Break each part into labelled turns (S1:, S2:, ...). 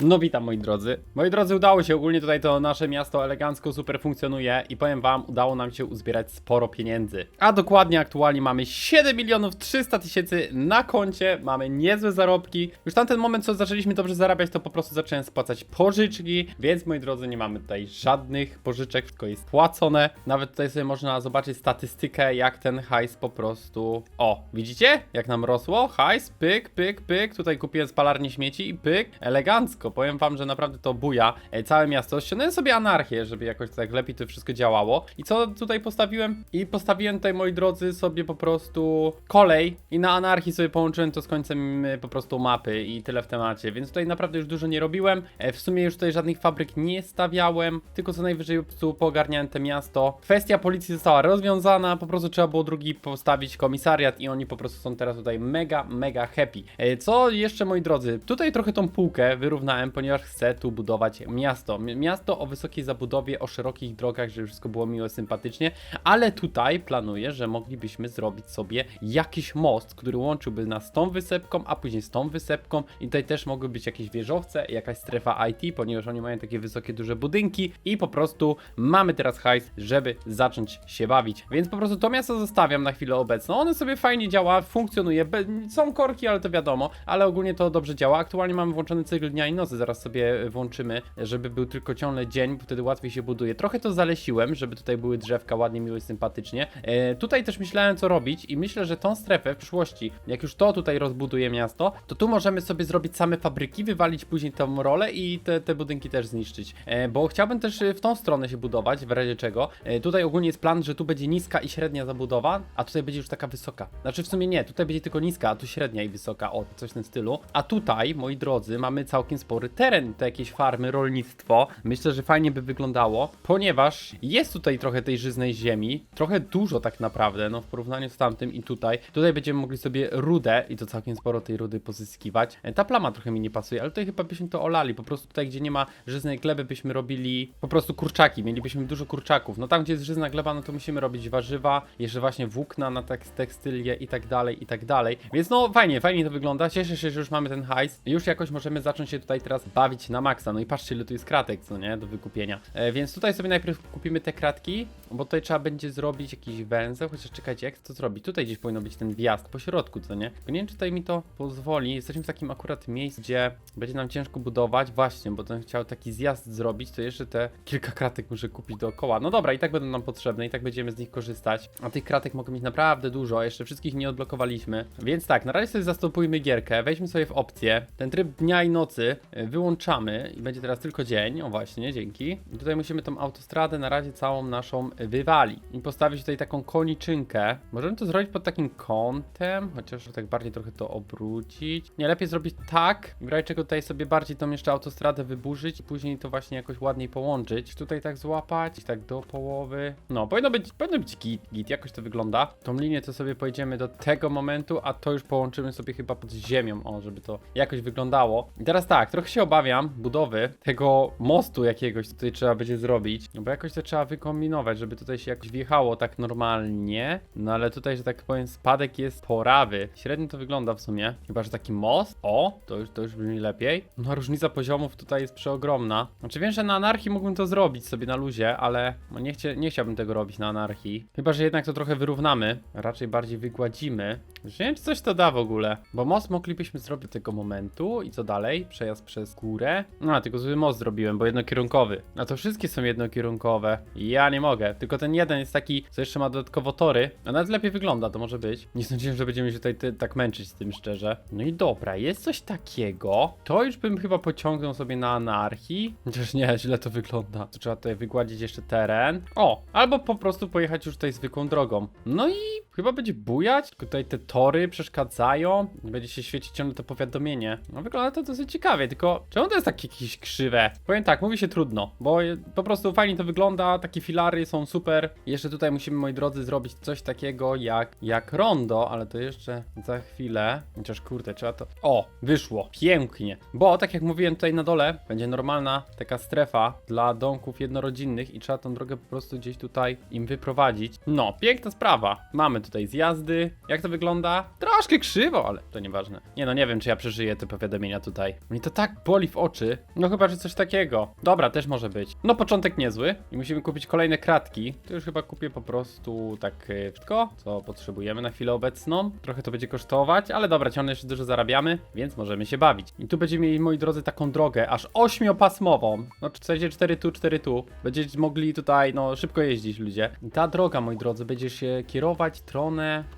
S1: No witam moi drodzy. Moi drodzy, udało się. Ogólnie tutaj to nasze miasto elegancko super funkcjonuje i powiem wam, udało nam się uzbierać sporo pieniędzy. A dokładnie aktualnie mamy 7 milionów 300 tysięcy na koncie, mamy niezłe zarobki. Już tamten moment, co zaczęliśmy dobrze zarabiać, to po prostu zacząłem spłacać pożyczki, więc moi drodzy, nie mamy tutaj żadnych pożyczek, wszystko jest płacone. Nawet tutaj sobie można zobaczyć statystykę, jak ten hajs po prostu... O, widzicie? Jak nam rosło? Hajs, pyk, pyk, pyk. Tutaj kupiłem spalarnię śmieci i pyk. Elegancko. Powiem wam, że naprawdę to buja. E, Całe miasto. Ściągnąłem sobie anarchię, żeby jakoś tak lepiej to wszystko działało. I co tutaj postawiłem? I postawiłem tutaj, moi drodzy, sobie po prostu kolej i na anarchii sobie połączyłem to z końcem e, po prostu mapy i tyle w temacie. Więc tutaj naprawdę już dużo nie robiłem. E, W sumie już tutaj żadnych fabryk nie stawiałem, tylko co najwyżej po prostu poogarniałem te miasto. Kwestia policji została rozwiązana, po prostu trzeba było drugi postawić komisariat i oni po prostu są teraz tutaj mega, mega happy. Co jeszcze, moi drodzy, tutaj trochę tą półkę wyrównałem, ponieważ chcę tu budować miasto. Miasto o wysokiej zabudowie, o szerokich drogach, żeby wszystko było miło, sympatycznie, ale tutaj planuję, że moglibyśmy zrobić sobie jakiś most, który łączyłby nas z tą wysepką, a później z tą wysepką i tutaj też mogły być jakieś wieżowce, jakaś strefa IT, ponieważ oni mają takie wysokie, duże budynki i po prostu mamy teraz hajs, żeby zacząć się bawić. Więc po prostu to miasto zostawiam na chwilę obecną. One sobie fajnie działa, funkcjonuje. Są korki, ale to wiadomo, ale ogólnie to dobrze działa. Aktualnie mamy włączony cykl dnia i nocy, zaraz sobie włączymy, żeby był tylko ciągle dzień, bo wtedy łatwiej się buduje. Trochę to zalesiłem, żeby tutaj były drzewka ładnie, miło i sympatycznie. E, tutaj też myślałem, co robić i myślę, że tą strefę w przyszłości, jak już to tutaj rozbuduje miasto, to tu możemy sobie zrobić same fabryki, wywalić później tą rolę i te, te budynki też zniszczyć. E, bo chciałbym też e, w tą stronę się budować, w razie czego. E, tutaj ogólnie jest plan, że tu będzie niska i średnia zabudowa, a tutaj będzie już taka wysoka. Znaczy w sumie nie, tutaj będzie tylko niska, a tu średnia i wysoka, o, coś w tym stylu. A tutaj, moi drodzy, mamy całkiem teren, to jakieś farmy, rolnictwo. Myślę, że fajnie by wyglądało, ponieważ jest tutaj trochę tej żyznej ziemi, trochę dużo tak naprawdę, no w porównaniu z tamtym i tutaj. Tutaj będziemy mogli sobie rudę i to całkiem sporo tej rudy pozyskiwać. E, Ta plama trochę mi nie pasuje, ale tutaj chyba byśmy to olali, po prostu tutaj, gdzie nie ma żyznej gleby, byśmy robili po prostu kurczaki, mielibyśmy dużo kurczaków. No tam, gdzie jest żyzna gleba, no to musimy robić warzywa, jeszcze właśnie włókna na tekst, tekstylię i tak dalej, i tak dalej. Więc no fajnie, fajnie to wygląda. Cieszę się, że już mamy ten hajs. Już jakoś możemy zacząć się tutaj teraz bawić na maksa. No i patrzcie, ile tu jest kratek, co nie, do wykupienia. E, więc tutaj sobie najpierw kupimy te kratki, bo tutaj trzeba będzie zrobić jakiś węzeł, chociaż czekajcie, jak to zrobić? Tutaj gdzieś powinno być ten wjazd po środku, co nie? Tylko nie wiem, czy tutaj mi to pozwoli. Jesteśmy w takim akurat miejscu, gdzie będzie nam ciężko budować. Właśnie, bo ten chciał taki zjazd zrobić, to jeszcze te kilka kratek muszę kupić dookoła. No dobra, i tak będą nam potrzebne, i tak będziemy z nich korzystać. A tych kratek mogą mieć naprawdę dużo, jeszcze wszystkich nie odblokowaliśmy. Więc tak, na razie sobie zastopujmy gierkę, wejdźmy sobie w opcję. Ten tryb dnia i nocy y, wyłączamy i będzie teraz tylko dzień. O właśnie, dzięki. I tutaj musimy tą autostradę na razie całą naszą wywalić. I postawić tutaj taką koniczynkę. Możemy to zrobić pod takim kątem, chociaż tak bardziej trochę to obrócić. Nie, lepiej zrobić tak, w razie czego tutaj sobie bardziej tą jeszcze autostradę wyburzyć i później to właśnie jakoś ładniej połączyć. Tutaj tak złapać, tak do połowy. No, powinno być, powinno być git, git, jakoś to wygląda. Tą linię to sobie pojedziemy do tego momentu, a to już połączymy sobie chyba pod ziemią, o, żeby to jakoś wyglądało. I teraz tak, trochę się obawiam budowy tego mostu jakiegoś tutaj trzeba będzie zrobić, no bo jakoś to trzeba wykombinować, żeby tutaj się jakoś wjechało tak normalnie, no ale tutaj, że tak powiem, spadek jest porawy. Średnio to wygląda w sumie, chyba, że taki most, o, to już, to już brzmi lepiej. No różnica poziomów tutaj jest przeogromna. Znaczy wiem, że na anarchii mógłbym to zrobić sobie na luzie, ale no nie, chcie, nie chciałbym tego robić na anarchii. Chyba, że jednak to trochę wyrównamy, raczej bardziej wygładzimy. Już nie wiem, czy coś to da w ogóle, bo most moglibyśmy zrobić do tego momentu i co dalej? Przejazd przez górę? No, tylko zły most zrobiłem, bo jednokierunkowy. A to wszystkie są jednokierunkowe. Ja nie mogę, tylko ten jeden jest taki, co jeszcze ma dodatkowo tory, a nawet lepiej wygląda, to może być. Nie sądziłem, że będziemy się tutaj tak męczyć z tym szczerze. No i dobra, jest coś takiego. To już bym chyba pociągnął sobie na anarchii. Chociaż nie, źle to wygląda. To trzeba tutaj wygładzić jeszcze teren. O, albo po prostu pojechać już tutaj zwykłą drogą. No i chyba będzie bujać. Tylko tutaj te tory przeszkadzają. Będzie się świecić ciągle to powiadomienie. No wygląda to dosyć ciekawie, tylko czemu to jest takie jakieś krzywe? Powiem tak, mówi się trudno, bo po prostu fajnie to wygląda, takie filary są super. Jeszcze tutaj musimy, moi drodzy, zrobić coś takiego jak, jak rondo, ale to jeszcze za chwilę. Chociaż kurde, trzeba to... O, wyszło, pięknie. Bo, tak jak mówiłem tutaj na dole, będzie normalna taka strefa dla domków jednorodzinnych i trzeba tą drogę po prostu gdzieś tutaj im wyprowadzić. No, piękna sprawa. Mamy tutaj zjazdy. Jak to wygląda? Troszkę krzywo, ale to nieważne. Nie no, nie wiem, czy ja przeżyję te powiadomienia tutaj. Mnie to tak boli w oczy. No chyba, że coś takiego. Dobra, też może być. No początek niezły i musimy kupić kolejne kratki. To już chyba kupię po prostu tak e, wszystko, co potrzebujemy na chwilę obecną. Trochę to będzie kosztować, ale dobra, ciągle jeszcze dużo zarabiamy, więc możemy się bawić. I tu będziemy mieli, moi drodzy, taką drogę, aż ośmiopasmową. No w sensie 4 tu, 4 tu. Będziecie mogli tutaj, no szybko jeździć ludzie. I ta droga, moi drodzy, będzie się kierować w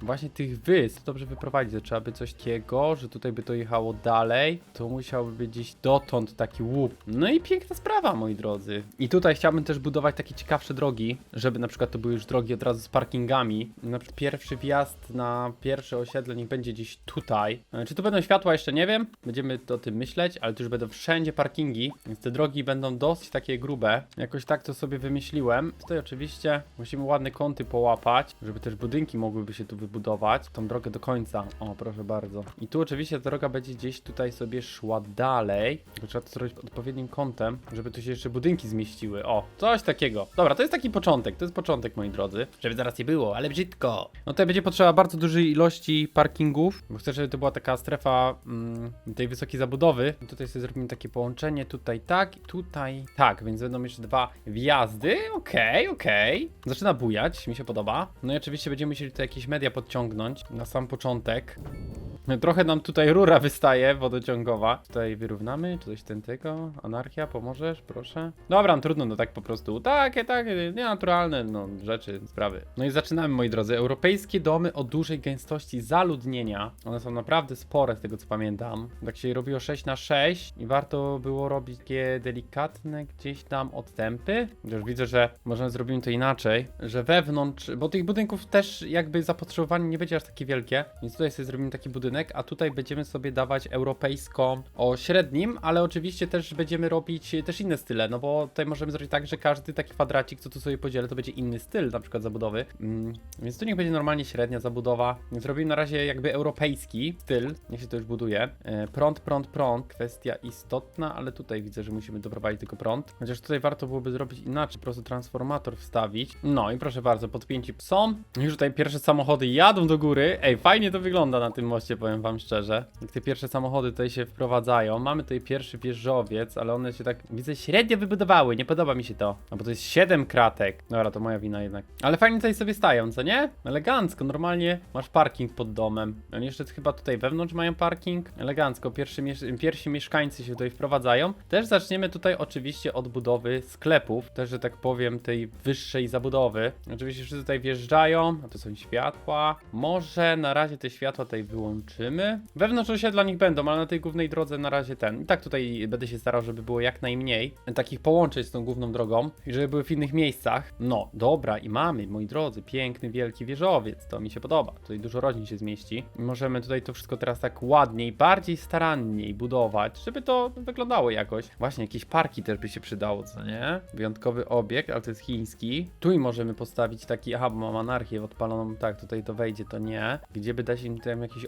S1: właśnie tych wysp. Dobrze wyprowadzić, to trzeba by coś takiego, że tutaj by to jechało dalej. To musiałby być gdzieś dotąd taki łup. No i piękna sprawa, moi drodzy. I tutaj chciałbym też budować takie ciekawsze drogi, żeby na przykład to były już drogi od razu z parkingami. Na przykład pierwszy wjazd na pierwsze osiedle niech będzie gdzieś tutaj. E, Czy tu będą światła jeszcze nie wiem. Będziemy o tym myśleć, ale tu już będą wszędzie parkingi, więc te drogi będą dosyć takie grube. Jakoś tak to sobie wymyśliłem. Tutaj oczywiście musimy ładne kąty połapać, żeby też budynki mogłyby się tu wybudować. Tą drogę do końca. O, proszę bardzo. I tu oczywiście ta droga będzie gdzieś tutaj sobie szła dalej. Trzeba to zrobić odpowiednim kątem, żeby tu się jeszcze budynki zmieściły. O, coś takiego. Dobra, to jest taki początek. To jest początek, moi drodzy. Żeby zaraz nie było, ale brzydko. No tutaj będzie potrzeba bardzo dużej ilości parkingów, bo chcę, żeby to była taka strefa mm, tej wysokiej zabudowy. I tutaj sobie zrobimy takie połączenie. Tutaj tak, i tutaj tak, więc będą jeszcze dwa wjazdy. Okej, okej. Zaczyna bujać, mi się podoba. No i oczywiście będziemy musieli tutaj jakieś media podciągnąć na sam początek. Trochę nam tutaj rura wystaje wodociągowa. Tutaj wyrównamy, czy coś tego. Anarchia, pomożesz, proszę. Dobra, no trudno, no tak po prostu. Takie, takie, nienaturalne, no, rzeczy, sprawy. No i zaczynamy, moi drodzy. Europejskie domy o dużej gęstości zaludnienia. One są naprawdę spore, z tego co pamiętam. Tak się robiło 6 na 6 i warto było robić takie delikatne gdzieś tam odstępy. Już widzę, że możemy zrobimy to inaczej, że wewnątrz, bo tych budynków też jakby zapotrzebowanie nie będzie aż takie wielkie, więc tutaj sobie zrobimy taki budynek, a tutaj będziemy sobie dawać europejską o średnim, ale oczywiście też będziemy robić też inne style, no bo tutaj możemy zrobić tak, że każdy taki kwadracik, co tu sobie podzielę, to będzie inny styl na przykład zabudowy, mm, więc tu niech będzie normalnie średnia zabudowa. Zrobimy na razie jakby europejski styl, niech się to już buduje. E, prąd, prąd, prąd, kwestia istotna, ale tutaj widzę, że musimy doprowadzić tylko prąd, chociaż tutaj warto byłoby zrobić inaczej, po prostu transformator wstawić. No i proszę bardzo, podpięci są. Już tutaj pierwsze samochody jadą do góry. Ej, fajnie to wygląda na tym moście, powiem wam szczerze. Jak te pierwsze samochody tutaj się wprowadzają. Mamy tutaj pierwszy wieżowiec, ale one się tak, widzę, średnio wybudowały. Nie podoba mi się to. No bo to jest 7 kratek. Dobra, to moja wina jednak. Ale fajnie tutaj sobie stają, co nie? Elegancko, normalnie masz parking pod domem. Oni jeszcze chyba tutaj wewnątrz mają parking. Elegancko, pierwszy pierwsi mieszkańcy się tutaj wprowadzają. Też zaczniemy tutaj oczywiście od budowy sklepów. Też, że tak powiem, tej wyższej zabudowy. Oczywiście wszyscy tutaj wjeżdżają, a to są światła. Może na razie te światła tutaj wyłączymy. Wewnątrz osiedla nich będą, ale na tej głównej drodze na razie ten. I tak tutaj będę się starał, żeby było jak najmniej takich połączeń z tą główną drogą i żeby były w innych miejscach. No, dobra, i mamy, moi drodzy, piękny, wielki wieżowiec. To mi się podoba. Tutaj dużo rodzin się zmieści. I możemy tutaj to wszystko teraz tak ładniej, bardziej staranniej budować, żeby to wyglądało jakoś. Właśnie, jakieś parki też by się przydało, co nie? Wyjątkowy obiekt, ale to jest chiński. Tu i możemy postawić taki, aha, bo mam anarchię odpaloną, tak, tutaj to wejdzie, to nie. Gdzie by dać im tam jakiś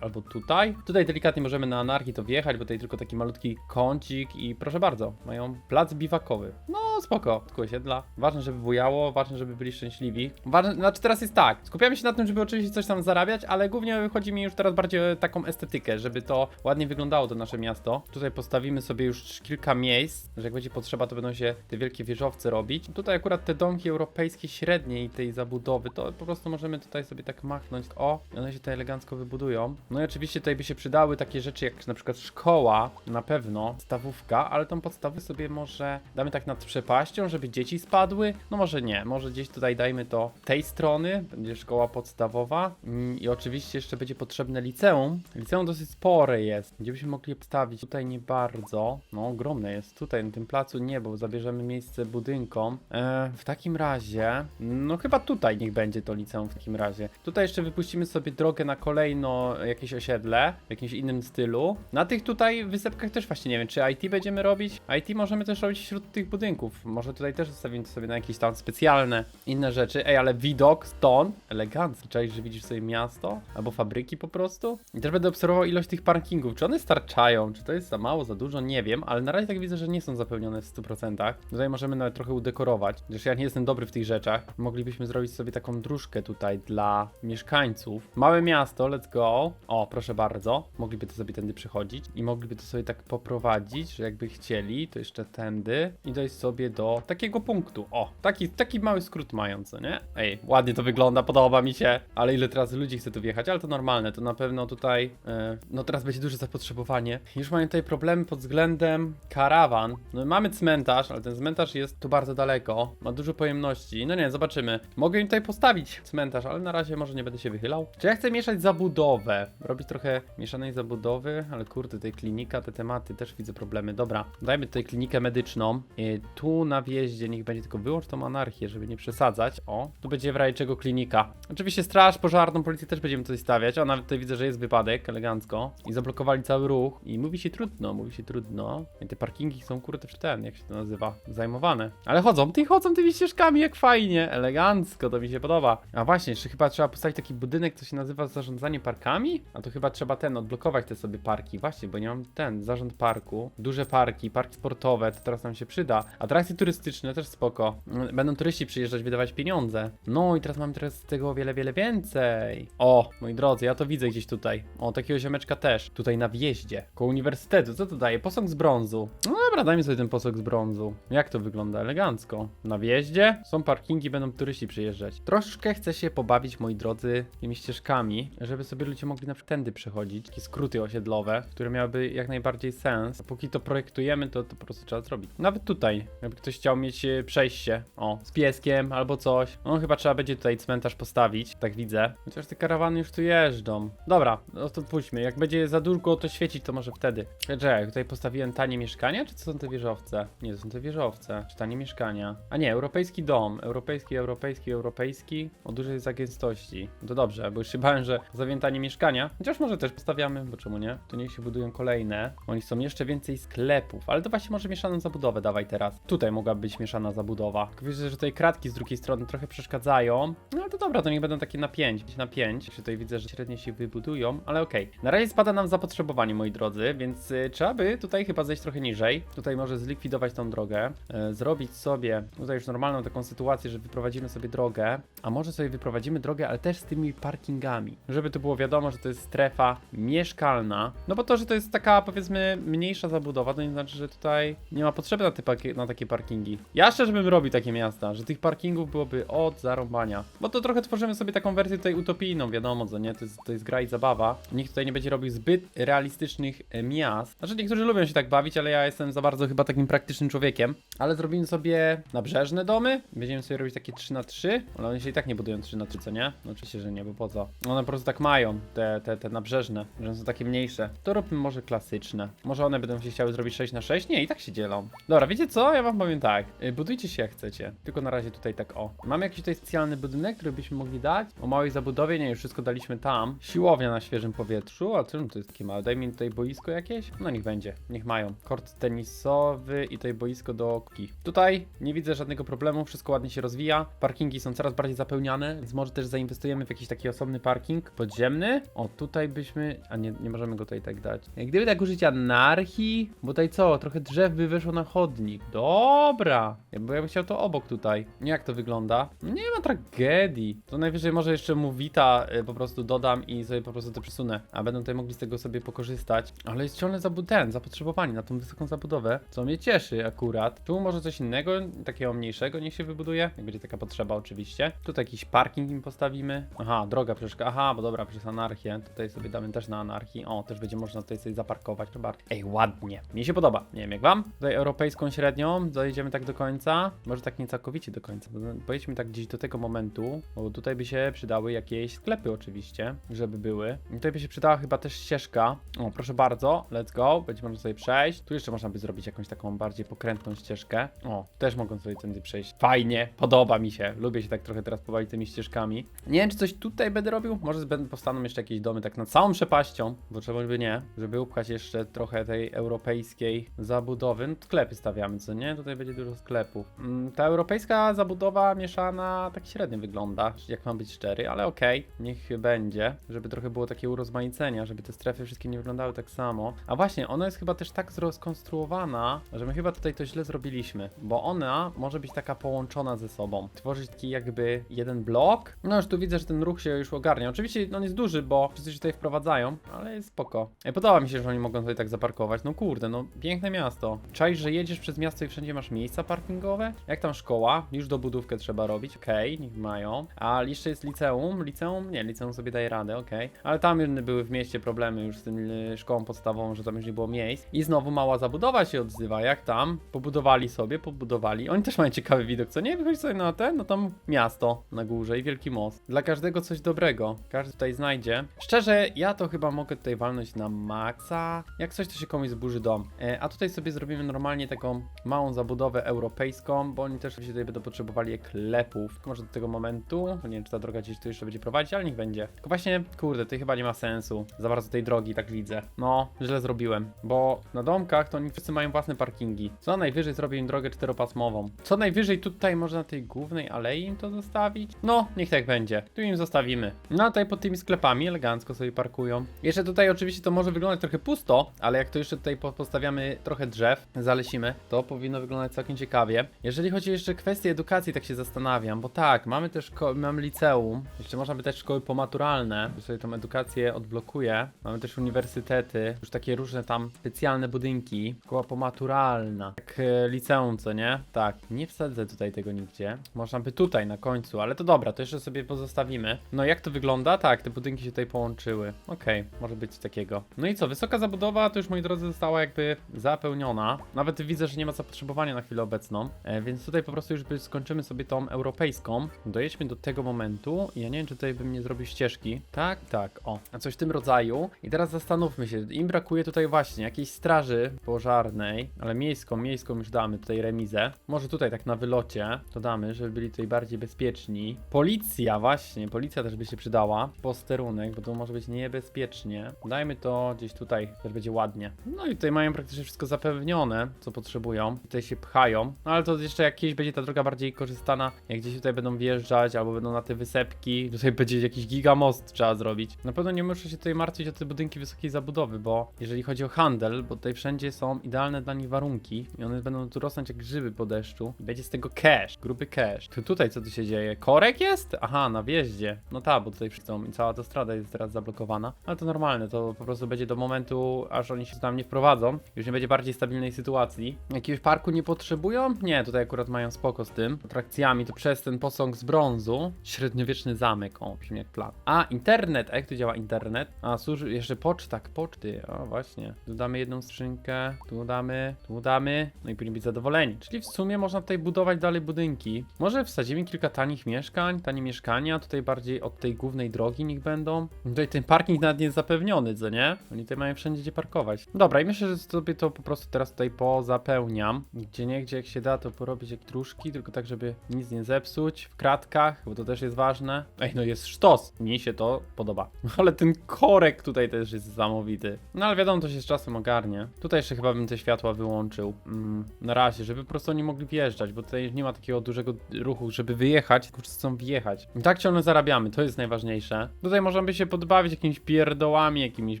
S1: albo tutaj. Tutaj delikatnie możemy na anarchii to wjechać, bo tutaj tylko taki malutki kącik i proszę bardzo, mają plac biwakowy. No, spoko, tylko osiedla. Ważne, żeby bujało, ważne, żeby byli szczęśliwi. Ważne, znaczy teraz jest tak, skupiamy się na tym, żeby oczywiście coś tam zarabiać, ale głównie chodzi mi już teraz bardziej o taką estetykę, żeby to ładnie wyglądało to nasze miasto. Tutaj postawimy sobie już kilka miejsc, że jak będzie potrzeba, to będą się te wielkie wieżowce robić. Tutaj akurat te domki europejskie średniej tej zabudowy, to po prostu możemy tutaj sobie tak machnąć. O, one się tutaj elegancko wybudują. No i oczywiście tutaj by się przydały takie rzeczy jak na przykład szkoła, na pewno, stawówka, ale tą podstawę sobie może damy tak nad przepaścią, żeby dzieci spadły. No może nie, może gdzieś tutaj dajmy to tej strony, będzie szkoła podstawowa i oczywiście jeszcze będzie potrzebne liceum. Liceum dosyć spore jest, gdzie byśmy mogli obstawić. Tutaj nie bardzo, no ogromne jest. Tutaj na tym placu nie, bo zabierzemy miejsce budynkom. E, w takim razie, no chyba tutaj niech będzie to liceum w takim razie. Tutaj jeszcze wypuścimy sobie drogę na kolejno jakieś osiedle, w jakimś innym stylu. Na tych tutaj wysepkach też właśnie nie wiem, czy IT będziemy robić. IT możemy też robić wśród tych budynków. Może tutaj też zostawimy sobie na jakieś tam specjalne inne rzeczy. Ej, ale widok stąd elegancki. Czaisz, że widzisz sobie miasto? Albo fabryki po prostu? I też będę obserwował ilość tych parkingów. Czy one starczają? Czy to jest za mało, za dużo? Nie wiem, ale na razie tak widzę, że nie są zapełnione w 100%. Tutaj możemy nawet trochę udekorować. Chociaż ja nie jestem dobry w tych rzeczach. Moglibyśmy zrobić sobie taką dróżkę tutaj dla mieszkańców. Małe miasto, let's go. O, proszę bardzo. Mogliby to sobie tędy przychodzić i mogliby to sobie tak poprowadzić, że jakby chcieli, to jeszcze tędy i dojść sobie do takiego punktu. O, taki, taki mały skrót mają, co nie? Ej, ładnie to wygląda, podoba mi się, ale ile teraz ludzi chce tu wjechać, ale to normalne, to na pewno tutaj, e, no teraz będzie duże zapotrzebowanie. Już mają tutaj problemy pod względem karawan. No mamy cmentarz, ale ten cmentarz jest tu bardzo daleko, ma dużo pojemności. No nie, zobaczymy. Mogę im tutaj postawić cmentarz, ale na razie może nie będę się wychylał. Czy ja chcę mieszać zabudowę? Robić trochę mieszanej zabudowy, ale kurde, tutaj klinika, te tematy, też widzę problemy. Dobra, dajmy tutaj klinikę medyczną. I tu na wjeździe niech będzie tylko wyłącz tą anarchię, żeby nie przesadzać. O, tu będzie w klinika. Oczywiście straż pożarną, policję też będziemy tutaj stawiać. O, nawet tutaj widzę, że jest wypadek, elegancko. I zablokowali cały ruch. I mówi się trudno, mówi się trudno. I te parkingi są kurde w ten, jak się to nazywa, zajmowane. Ale chodzą, ty chodzą tymi ścieżkami, jak fajnie, elegancko, to mi się podoba. A właśnie, jeszcze chyba trzeba postawić taki budynek, co się nazywa zarządzanie parkami? A to chyba trzeba ten, odblokować te sobie parki. Właśnie, bo nie mam ten, zarząd parku, duże parki, parki sportowe, to teraz nam się przyda. Atrakcje turystyczne też spoko. Mm, Będą turyści przyjeżdżać, wydawać pieniądze. No i teraz mamy teraz tego wiele, wiele więcej. O, moi drodzy, ja to widzę gdzieś tutaj. O, takiego ziomeczka też. Tutaj na wjeździe, koło uniwersytetu. Co to daje? Posąg z brązu. No dobra, dajmy sobie ten posąg z brązu. Jak to wygląda? Elegancko. Na wjeździe są parkingi, będą turyści przyjeżdżać. Troszkę chcę się pobawić, moi drodzy, tymi ścieżkami, żeby sobie ludzie mogli na przykład tędy przechodzić. Takie skróty osiedlowe, które miałyby jak najbardziej sens. A póki to projektujemy, to, to po prostu trzeba zrobić. Nawet tutaj, jakby ktoś chciał mieć e, przejście, o, z pieskiem albo coś. No chyba trzeba będzie tutaj cmentarz postawić, tak widzę. Chociaż te karawany już tu jeżdżą. Dobra, no to pójdźmy. Jak będzie za długo to świecić, to może wtedy. Czekaj, tutaj postawiłem tanie mieszkania, czy to są te wieżowce? Nie, to są te wieżowce. Czy tanie mieszkania? A nie, europejski dom. Europejski, europejski, europejski. O dużej zagęstości. To dobrze, bo już się bałem, że zawiętanie mieszkania. Chociaż może też postawiamy, bo czemu nie? Tu niech się budują kolejne. Oni chcą jeszcze więcej sklepów, ale to właśnie może mieszaną zabudowę dawaj teraz. Tutaj mogłaby być mieszana zabudowa. Widzę, że tutaj kratki z drugiej strony trochę przeszkadzają. No ale to dobra, to niech będą takie na 5. Na 5. Tutaj widzę, że średnio się wybudują, ale okej. Na razie spada nam zapotrzebowanie, moi drodzy, więc y, trzeba by tutaj chyba zejść trochę niżej. Tutaj może zlikwidować tą drogę. Y, zrobić sobie tutaj już normalną taką sytuację, że wyprowadzimy sobie drogę. A może sobie wyprowadzimy drogę, ale też z tymi parkingami. Żeby to było wiadomo, że to jest strefa mieszkalna. No bo to, że to jest taka powiedzmy mniejsza zabudowa, to nie znaczy, że tutaj nie ma potrzeby na, na takie parkingi. Ja szczerze bym robił takie miasta, że tych parkingów byłoby od zarąbania. Bo to trochę tworzymy sobie taką wersję tutaj utopijną, wiadomo, co nie? To jest, to jest gra i zabawa. Nikt tutaj nie będzie robił zbyt realistycznych e, miast. Znaczy niektórzy lubią się tak bawić, ale ja jestem za bardzo chyba takim praktycznym człowiekiem. Ale zrobimy sobie nabrzeżne domy. Będziemy sobie robić takie 3 na 3 ale one się i tak nie budują 3 na 3 co nie? No oczywiście, że nie, bo po co? One po prostu tak mają, te, te, te nabrzeżne, że są takie mniejsze. To róbmy może klasyczne. Może one będą się chciały zrobić 6 na 6 Nie, i tak się dzielą. Dobra, wiecie co? Ja wam powiem tak. Y, Budujcie się jak chcecie. Tylko na razie tutaj tak o. Mamy jakiś tutaj specjalny budynek, który byśmy mogli dać? O małej zabudowie? Nie, już wszystko daliśmy tam. Siłownia na świeżym powietrzu. A czym to jest takie małe? Daj mi tutaj boisko jakieś? No niech będzie. Niech mają. Kort tenisowy i tutaj boisko do kuki. Tutaj nie widzę żadnego problemu. Wszystko ładnie się rozwija. Parkingi są coraz bardziej zapełniane, więc może też zainwestujemy w jakiś taki osobny parking podziemny. O, tutaj byśmy... A nie, nie możemy go tutaj tak dać. Gdyby tak użyć anarchii, bo tutaj co? Trochę drzew by wyszło na chodnik. Dobra. Ja bym chciał to obok tutaj. Jak to wygląda? Nie ma tragedii. To najwyżej może jeszcze mu Vita y, po prostu dodam i sobie po prostu to przesunę. A będą tutaj mogli z tego sobie pokorzystać. Ale jest ciągle zabu ten, zapotrzebowanie na tą wysoką zabudowę, co mnie cieszy akurat. Tu może coś innego, takiego mniejszego niech się wybuduje. Jak będzie taka potrzeba oczywiście. Tutaj jakiś parking im postawimy. Aha, droga przeszka. Aha, bo dobra, przez anarchię. Tutaj sobie damy też na anarchii. O, też będzie można tutaj sobie zaparkować. Chyba. Ej, ładnie. Mi się podoba. Nie wiem jak wam. Tutaj europejską średnią. Dojedziemy tak do końca. Może tak nie całkowicie do końca. Pojedźmy tak gdzieś do tego momentu. Bo tutaj by się przydały jakieś sklepy oczywiście, żeby były. I tutaj by się przydała chyba też ścieżka. O, proszę bardzo. Let's go. Będzie można sobie przejść. Tu jeszcze można by zrobić jakąś taką bardziej pokrętną ścieżkę. O, też mogą sobie tędy przejść. Fajnie. Podoba mi się. Lubię się tak trochę teraz pobawić tymi ścieżkami. Nie wiem, czy coś tutaj będę robił. Może będą powstaną jeszcze jakieś domy tak nad całą przepaścią, bo czemu by nie, żeby upchać jeszcze trochę tej europejskiej zabudowy. No, sklepy stawiamy, co nie? Tutaj będzie dużo sklepów. Mm, Ta europejska zabudowa mieszana tak średnio wygląda, jak mam być szczery, ale okej, niech będzie, żeby trochę było takie urozmaicenia, żeby te strefy wszystkie nie wyglądały tak samo. A właśnie, ona jest chyba też tak skonstruowana, że my chyba tutaj to źle zrobiliśmy, bo ona może być taka połączona ze sobą. Tworzyć taki jakby jeden blok. No już tu widzę, że ten ruch się już ogarnia. Oczywiście on jest duży, bo wszyscy się tutaj wprowadzają, ale jest spoko. Podoba mi się, że oni mogą tutaj tak zaparkować. No kurde, no piękne miasto. Czaisz, że jedziesz przez miasto i wszędzie masz miejsca parkingowe? Jak tam szkoła? Już do budówkę trzeba robić, okej, niech mają. A jeszcze jest liceum? Liceum? Nie, liceum sobie daje radę, okej. Ale tam były w mieście problemy już z tym y, szkołą podstawową, że tam już nie było miejsc. I znowu mała zabudowa się odzywa. Jak tam? Pobudowali sobie, pobudowali. Oni też mają ciekawy widok, co nie? Wychodź sobie na ten, no tam miasto na górze i wielki most. Dla każdego coś dobrego. Każdy tutaj znajdzie. Szczerze, ja to chyba mogę tutaj walnąć na maksa. Jak coś, to się komuś zburzy dom. E, a tutaj sobie zrobimy normalnie taką małą zabudowę europejską, bo oni też się tutaj będą potrzebowali klepów. Może do tego momentu. Nie wiem, czy ta droga gdzieś tu jeszcze będzie prowadzić, ale niech będzie. Tylko właśnie, kurde, to chyba nie ma sensu. Za bardzo tej drogi, tak widzę. No, źle zrobiłem. Bo na domkach to oni wszyscy mają własne parkingi. Co najwyżej zrobię im drogę czteropasmową. Co najwyżej tutaj można na tej głównej alei im to zostawić? No, niech tak będzie. Tu im zostawimy. No, tutaj pod tymi sklepami elegancko sobie parkują. Jeszcze tutaj oczywiście to może wyglądać trochę pusto, ale jak to jeszcze tutaj po- postawiamy trochę drzew, zalesimy, to powinno wyglądać całkiem ciekawie. Jeżeli chodzi jeszcze o kwestię edukacji, tak się zastanawiam, bo tak, mamy też mamy liceum, jeszcze można by też szkoły pomaturalne, sobie tą edukację odblokuje. Mamy też uniwersytety, już takie różne tam specjalne budynki. Szkoła pomaturalna, jak e, liceum, co nie? Tak, nie wsadzę tutaj tego nigdzie. Można by tutaj na końcu, ale to dobra, to jeszcze sobie pozostawimy. No jak to wygląda? Tak, te budynki się tutaj połączyły. Okej, może być takiego. No i co, wysoka zabudowa to już moi drodzy została jakby zapełniona. Nawet widzę, że nie ma zapotrzebowania na chwilę obecną, e, więc tutaj po prostu już skończymy sobie tą europejską. Dojedźmy do tego momentu. Ja nie wiem, czy tutaj bym nie zrobił ścieżki. Tak, tak, o, coś w tym rodzaju. I teraz zastanówmy się, im brakuje tutaj właśnie jakiejś straży pożarnej, ale miejską, miejską już damy tutaj remizę. Może tutaj tak na wylocie to damy, żeby byli tutaj bardziej bezpieczni. Policja, właśnie, policja też by się przydała. Posterunek, bo to może być niebezpiecznie. Dajmy to gdzieś tutaj, też będzie ładnie. No i tutaj mają praktycznie wszystko zapewnione, co potrzebują. Tutaj się pchają, no ale to jeszcze jakieś będzie ta droga bardziej korzystana, jak gdzieś tutaj będą wjeżdżać, albo będą na te wysepki. Tutaj będzie jakiś gigamost trzeba zrobić. Na pewno nie muszę się tutaj martwić o te budynki wysokiej zabudowy, bo jeżeli chodzi o handel, bo tutaj wszędzie są idealne dla nich warunki i one będą tu rosnąć jak grzyby po deszczu i będzie z tego cash, gruby cash. Tu tutaj co tu się dzieje? Korek jest? Aha, na wjeździe. No tak, bo tutaj wszyscy i cała autostrada jest teraz zablokowana. Ale to normalne, to po prostu będzie do momentu, aż oni się tam nie wprowadzą. Już nie będzie bardziej stabilnej sytuacji. Jakiegoś parku nie potrzebują? Nie, tutaj akurat mają spoko z tym. Atrakcjami to przez ten posąg z brązu. Średniowieczny zamek, o, brzmi jak plan. A, internet, a jak tu działa internet? A, służy jeszcze poczta, poczty, o właśnie. Tu damy jedną skrzynkę, tu damy, tu damy, no i powinni być zadowoleni. Czyli w sumie można tutaj budować dalej budynki. Może wsadzimy kilka tanich mieszkań, tanie mieszkania, tutaj bardziej od tej głównej drogi niech będą. Tutaj ten parking nawet nie jest zapewniony, co nie? Oni tutaj mają wszędzie gdzie parkować. Dobra, i myślę, że sobie to po prostu teraz tutaj pozapełniam. Gdzie nie, gdzie jak się da, to porobić jak truszki, tylko tak, żeby nic nie zepsuć. W kratkach, bo to też jest ważne. Ej, no jest sztos. Mi się to podoba. Ale ten korek tutaj też jest zamowity. No ale wiadomo, to się z czasem ogarnie. Tutaj jeszcze chyba bym te światła wyłączył. Mm, na razie, żeby po prostu oni mogli wjeżdżać, bo tutaj nie ma takiego dużego ruchu, żeby wyjechać, tylko wszyscy chcą wjechać. I tak ciągle zarabiamy, to jest najważniejsze. Tutaj można by się podbawić jakimiś pierdołami, jakimś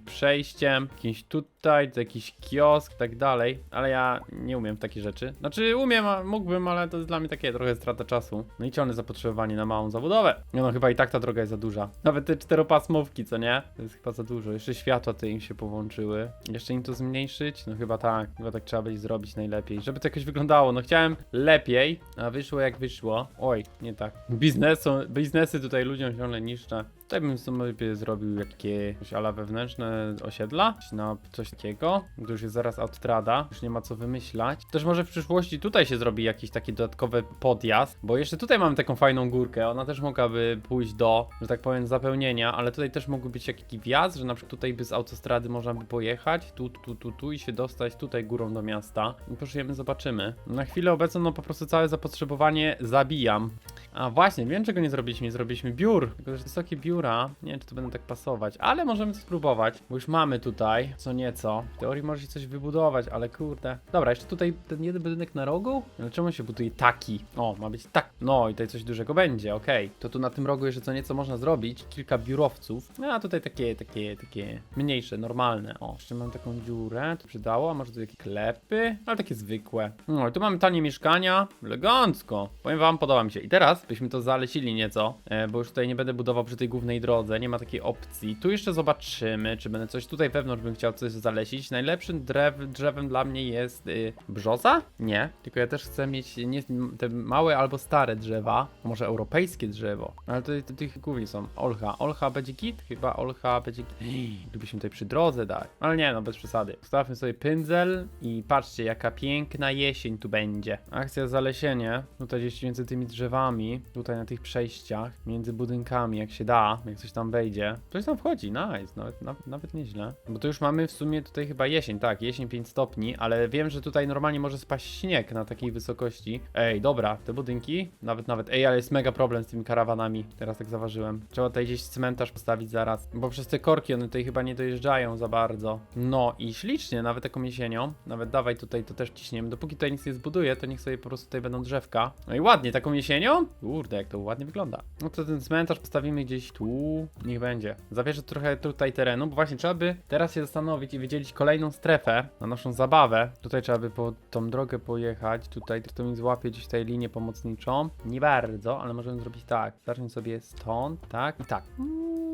S1: przejściem, jakimś tutaj, to jakiś kiosk tak dalej, ale ja nie umiem w takie rzeczy. Znaczy umiem, a mógłbym, ale to jest dla mnie takie trochę strata czasu. No i ciągle zapotrzebowanie na małą zabudowę. No, no chyba i tak ta droga jest za duża. Nawet te czteropasmówki, co nie? To jest chyba za dużo. Jeszcze światła te im się połączyły. Jeszcze im to zmniejszyć? No chyba tak. Chyba tak trzeba będzie zrobić najlepiej. Żeby to jakoś wyglądało. No chciałem lepiej, a wyszło jak wyszło. Oj, nie tak. Biznesu, biznesy tutaj ludziom ciągle niszczę. Tutaj bym sobie zrobił jakieś ala wewnętrzne osiedla, na coś takiego. To już jest zaraz autostrada, już nie ma co wymyślać. Też może w przyszłości tutaj się zrobi jakiś taki dodatkowy podjazd, bo jeszcze tutaj mamy taką fajną górkę, ona też mogłaby pójść do, że tak powiem, zapełnienia, ale tutaj też mógłby być jakiś wjazd, że na przykład tutaj by z autostrady można by pojechać, tu, tu, tu, tu i się dostać tutaj górą do miasta. I poszujemy, zobaczymy. Na chwilę obecną, no po prostu całe zapotrzebowanie zabijam. A właśnie, wiem czego nie zrobiliśmy, nie zrobiliśmy biur, tylko że wysokie biura, nie wiem czy to będą tak pasować, ale możemy to spróbować, bo już mamy tutaj co nieco co? W teorii może się coś wybudować, ale kurde. Dobra, jeszcze tutaj ten jeden budynek na rogu? Ale czemu się buduje taki? O, ma być tak. No i tutaj coś dużego będzie, okej. To tu na tym rogu jeszcze co nieco można zrobić. Kilka biurowców. No, A tutaj takie, takie, takie mniejsze, normalne. O, jeszcze mam taką dziurę, to przydało. A może tu jakieś klepy? Ale takie zwykłe. No i tu mamy tanie mieszkania. Elegancko. Powiem wam, podoba mi się. I teraz byśmy to zalesili nieco, e, bo już tutaj nie będę budował przy tej głównej drodze. Nie ma takiej opcji. Tu jeszcze zobaczymy, czy będę coś tutaj wewnątrz bym chciał coś zalesić. Najlepszym drew, drzewem dla mnie jest y, brzoza? Nie. Tylko ja też chcę mieć nie, te małe albo stare drzewa. Może europejskie drzewo. Ale to, tych głównie są. Olcha. Olcha będzie git? Chyba Olcha będzie git. Gdybyśmy tutaj przy drodze dać. Ale nie, no bez przesady. Stawmy sobie pędzel i patrzcie, jaka piękna jesień tu będzie. Akcja zalesienie. Tutaj gdzieś między tymi drzewami, tutaj na tych przejściach, między budynkami, jak się da, jak coś tam wejdzie. Coś tam wchodzi, nice, nawet, nawet, nawet nieźle. Bo to już mamy w sumie tutaj chyba jesień, tak, jesień 5 stopni, ale wiem, że tutaj normalnie może spaść śnieg na takiej wysokości. Ej, dobra, te budynki, nawet, nawet, ej, ale jest mega problem z tymi karawanami, teraz tak zaważyłem. Trzeba tutaj gdzieś cmentarz postawić zaraz, bo przez te korki one tutaj chyba nie dojeżdżają za bardzo. No i ślicznie, nawet taką jesienią, nawet dawaj tutaj to też ciśniemy, dopóki tutaj nic nie zbuduje, to niech sobie po prostu tutaj będą drzewka. No i ładnie, taką jesienią? Kurde, jak to ładnie wygląda. No to ten cmentarz postawimy gdzieś tu, niech będzie. Zawierzę trochę tutaj terenu, bo właśnie trzeba by teraz się zastanowić i wydzielić kolejną strefę na naszą zabawę. Tutaj trzeba by po tą drogę pojechać, tutaj to mi złapie gdzieś tutaj linię pomocniczą. Nie bardzo, ale możemy zrobić tak. Zacznij sobie stąd, tak i tak. Mm,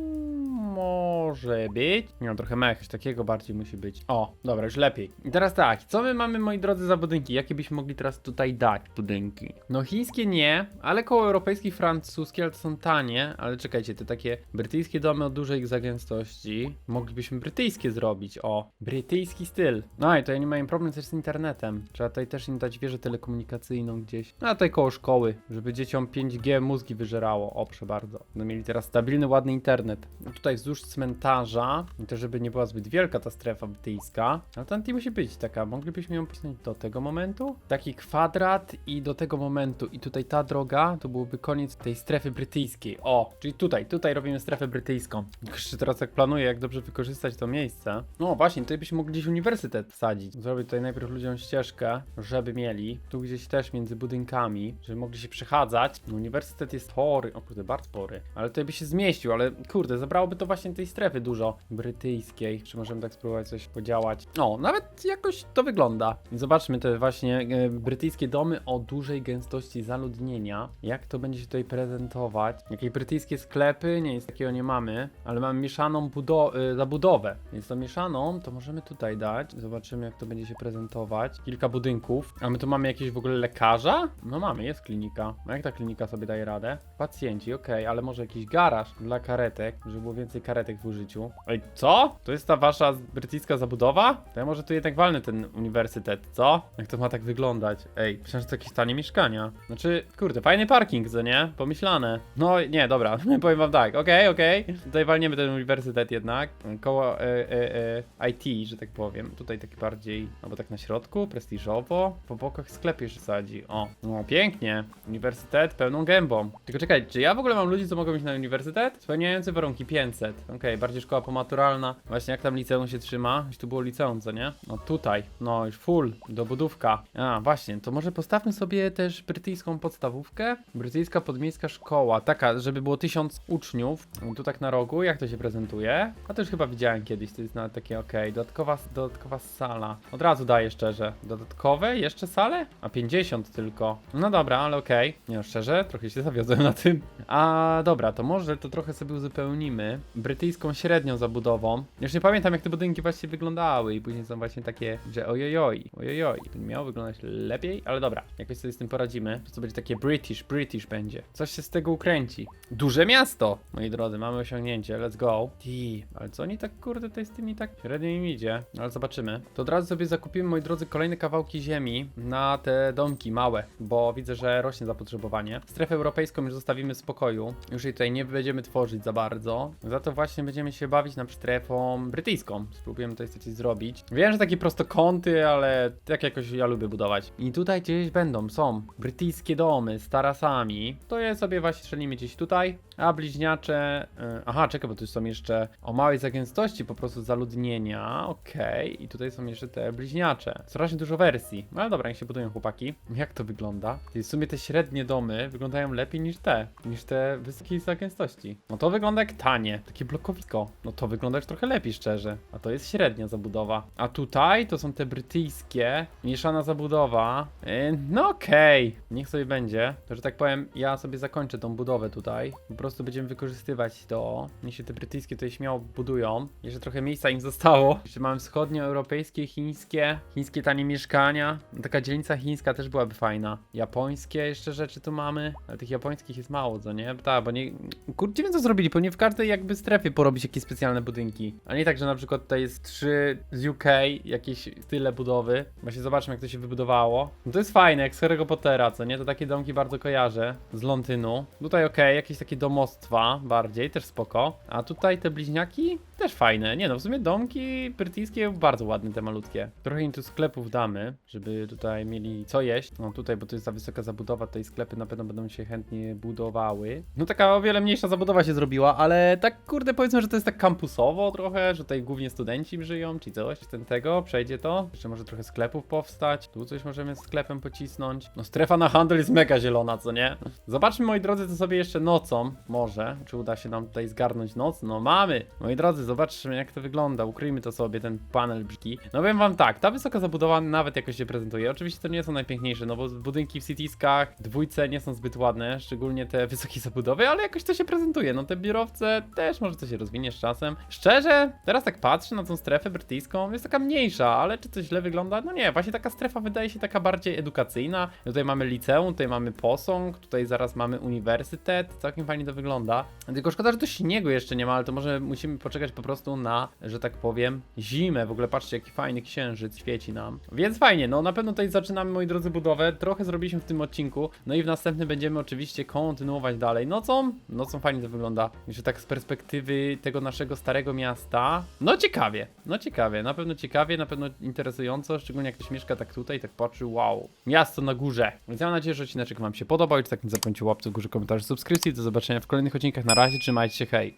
S1: Może być. Nie no, trochę mech, takiego bardziej musi być. O, dobra, już lepiej. I teraz tak, co my mamy, moi drodzy, za budynki? Jakie byśmy mogli teraz tutaj dać budynki? No, chińskie nie, ale koło europejskich, francuskie, ale to są tanie. Ale czekajcie, te takie brytyjskie domy o dużej zagęstości. Moglibyśmy brytyjskie zrobić. O, brytyjski styl. No i to ja nie mają problem też z internetem. Trzeba tutaj też im dać wieżę telekomunikacyjną gdzieś. No, a tutaj koło szkoły, żeby dzieciom 5G mózgi wyżerało. O, proszę bardzo. No mieli teraz stabilny, ładny internet. No, tutaj wzdłuż cmentarza, i też żeby nie była zbyt wielka ta strefa brytyjska, ale tam nie musi być taka. Moglibyśmy ją posunąć do tego momentu. Taki kwadrat i do tego momentu. I tutaj ta droga to byłoby koniec tej strefy brytyjskiej. O, czyli tutaj, tutaj robimy strefę brytyjską. Jeszcze teraz jak planuję, jak dobrze wykorzystać to miejsce. No właśnie, tutaj byśmy mogli gdzieś uniwersytet wsadzić. Zrobię tutaj najpierw ludziom ścieżkę, żeby mieli. Tu gdzieś też między budynkami, żeby mogli się przechadzać. No, uniwersytet jest spory, o kurde, bardzo spory. Ale tutaj by się zmieścił, ale kurde, zabrałoby to właśnie tej strefy dużo brytyjskiej. Czy możemy tak spróbować coś podziałać? O, nawet jakoś to wygląda. Zobaczmy te właśnie e, brytyjskie domy o dużej gęstości zaludnienia. Jak to będzie się tutaj prezentować? Jakieś brytyjskie sklepy? Nie, nic takiego nie mamy, ale mamy mieszaną budo- e, zabudowę. Więc to mieszaną to możemy tutaj dać. Zobaczymy jak to będzie się prezentować. Kilka budynków. A my tu mamy jakiegoś w ogóle lekarza? No mamy, jest klinika. A jak ta klinika sobie daje radę? Pacjenci, okej, ale może jakiś garaż dla karetek, żeby było więcej karetek w użyciu. Ej, co? To jest ta wasza brytyjska zabudowa? To ja może tu jednak walnę ten uniwersytet, co? Jak to ma tak wyglądać? Ej, myślałem, że to jakieś tanie mieszkania. Znaczy, kurde, fajny parking, co nie? Pomyślane. No, nie, dobra, powiem wam tak, okej, okej. Tutaj walniemy ten uniwersytet jednak. Koło e, e, e, IT, że tak powiem. Tutaj taki bardziej, albo tak na środku, prestiżowo. Po bokach sklep jeszcze sadzi. O, no pięknie. Uniwersytet pełną gębą. Tylko czekaj, czy ja w ogóle mam ludzi, co mogą iść na uniwersytet? Spełniające warunki 500. Okej, bardziej szkoła pomaturalna. Właśnie jak tam liceum się trzyma? Już tu było liceum, co nie? No tutaj, no już full, dobudówka. A, właśnie, to może postawmy sobie też brytyjską podstawówkę. Brytyjska podmiejska szkoła, taka, żeby było tysiąc uczniów. Tu tak na rogu, jak to się prezentuje? A to już chyba widziałem kiedyś, to jest nawet takie okej. Dodatkowa, dodatkowa sala. Od razu daję szczerze. Dodatkowe? Jeszcze sale? A 50 tylko. No dobra, ale okej. Nie no, szczerze, trochę się zawiodłem na tym. A dobra, to może to trochę sobie uzupełnimy. Brytyjską średnią zabudową. Już nie pamiętam jak te budynki właśnie wyglądały i później są właśnie takie, że ojojoj, ojojoj. To miało wyglądać lepiej, ale dobra, jakoś sobie z tym poradzimy. To będzie takie British, British będzie. Coś się z tego ukręci. Duże miasto, moi drodzy, mamy osiągnięcie, let's go. Ti, ale co oni tak kurde tutaj z tymi tak średnio im idzie? No, Ale zobaczymy. To od razu sobie zakupimy, moi drodzy, kolejne kawałki ziemi na te domki małe, bo widzę, że rośnie zapotrzebowanie. Strefę europejską już zostawimy w spokoju. Już jej tutaj nie będziemy tworzyć za bardzo. Za to właśnie będziemy się bawić nad strefą brytyjską. Spróbujemy tutaj coś zrobić. Wiem, że takie prostokąty, ale tak jakoś ja lubię budować. I tutaj gdzieś będą, są brytyjskie domy z tarasami. To je sobie właśnie strzelimy gdzieś tutaj. A bliźniacze. y, Aha, czekaj, bo tu są jeszcze o małej zagęstości po prostu zaludnienia. Okej, i tutaj są jeszcze te bliźniacze. Strasznie dużo wersji. No ale dobra, niech się budują chłopaki. Jak to wygląda? Ty, W sumie te średnie domy wyglądają lepiej niż te. Niż te wysokiej zagęstości. No to wygląda jak tanie. Takie blokowisko. No to wygląda już trochę lepiej, szczerze. A to jest średnia zabudowa. A tutaj to są te brytyjskie. Mieszana zabudowa. Yy, no okej. Niech sobie będzie. To, że tak powiem, ja sobie zakończę tą budowę tutaj. Po prostu będziemy wykorzystywać to. Się te brytyjskie tutaj śmiało budują. Jeszcze trochę miejsca im zostało. Jeszcze mamy wschodnioeuropejskie, chińskie. Chińskie tanie mieszkania. Taka dzielnica chińska też byłaby fajna. Japońskie jeszcze rzeczy tu mamy. Ale tych japońskich jest mało, co nie? Tak, bo nie... Kurczę, wiem co zrobili. Pewnie w każdej jakby strefie porobić jakieś specjalne budynki. A nie tak, że na przykład tutaj jest trzy z UK, jakieś style budowy. Właśnie zobaczmy jak to się wybudowało. No to jest fajne, jak z Harry'ego Pottera, co nie? To takie domki bardzo kojarzę. Z Londynu. Tutaj okej, jakieś takie domostwa bardziej, też spoko. A tutaj te bliźniaki też fajne. Nie no, w sumie domki brytyjskie bardzo ładne te malutkie. Trochę im tu sklepów damy, żeby tutaj mieli co jeść. No tutaj, bo to jest za wysoka zabudowa, tutaj sklepy na pewno będą się chętnie budowały. No taka o wiele mniejsza zabudowa się zrobiła, ale tak kurde powiedzmy, że to jest tak kampusowo trochę, że tutaj głównie studenci żyją, czy coś, ten tego, przejdzie to. Jeszcze może trochę sklepów powstać. Tu coś możemy sklepem pocisnąć. No strefa na handel jest mega zielona, co nie? Zobaczmy moi drodzy, co sobie jeszcze nocą, może, czy uda się nam tutaj zgarnąć noc. No mamy! Moi drodzy, zobaczmy jak to wygląda, ukryjmy to sobie, ten panel brzydki. No powiem wam tak, ta wysoka zabudowa nawet jakoś się prezentuje. Oczywiście to nie są najpiękniejsze, no bo budynki w Cityskach, dwójce nie są zbyt ładne, szczególnie te wysokie zabudowy, ale jakoś to się prezentuje. No te biurowce też może to się rozwinie z czasem. Szczerze, teraz tak patrzę na tą strefę brytyjską, jest taka mniejsza, ale czy to źle wygląda? No nie, właśnie taka strefa wydaje się taka bardziej edukacyjna. Tutaj mamy liceum, tutaj mamy posąg, tutaj zaraz mamy uniwersytet, całkiem fajnie to wygląda. Tylko szkoda, że tu śniegu jeszcze nie ma, ale to może musimy poczekać po prostu na, że tak powiem, zimę. W ogóle patrzcie, jaki fajny księżyc świeci nam. Więc fajnie, no na pewno tutaj zaczynamy, moi drodzy, budowę. Trochę zrobiliśmy w tym odcinku, no i w następnym będziemy oczywiście kontynuować dalej. Nocą, nocą fajnie to wygląda. Jeszcze tak z perspektywy tego naszego starego miasta. No ciekawie, no ciekawie, na pewno ciekawie, na pewno interesująco, szczególnie jak ktoś mieszka tak tutaj, tak patrzy, wow, miasto na górze. Więc ja mam nadzieję, że odcinek wam się podobał i tak nie zapomnijcie łapce w górze, komentarzy, subskrypcji. Do zobaczenia w kolejnych odcinkach. Na razie, trzymajcie się, hej.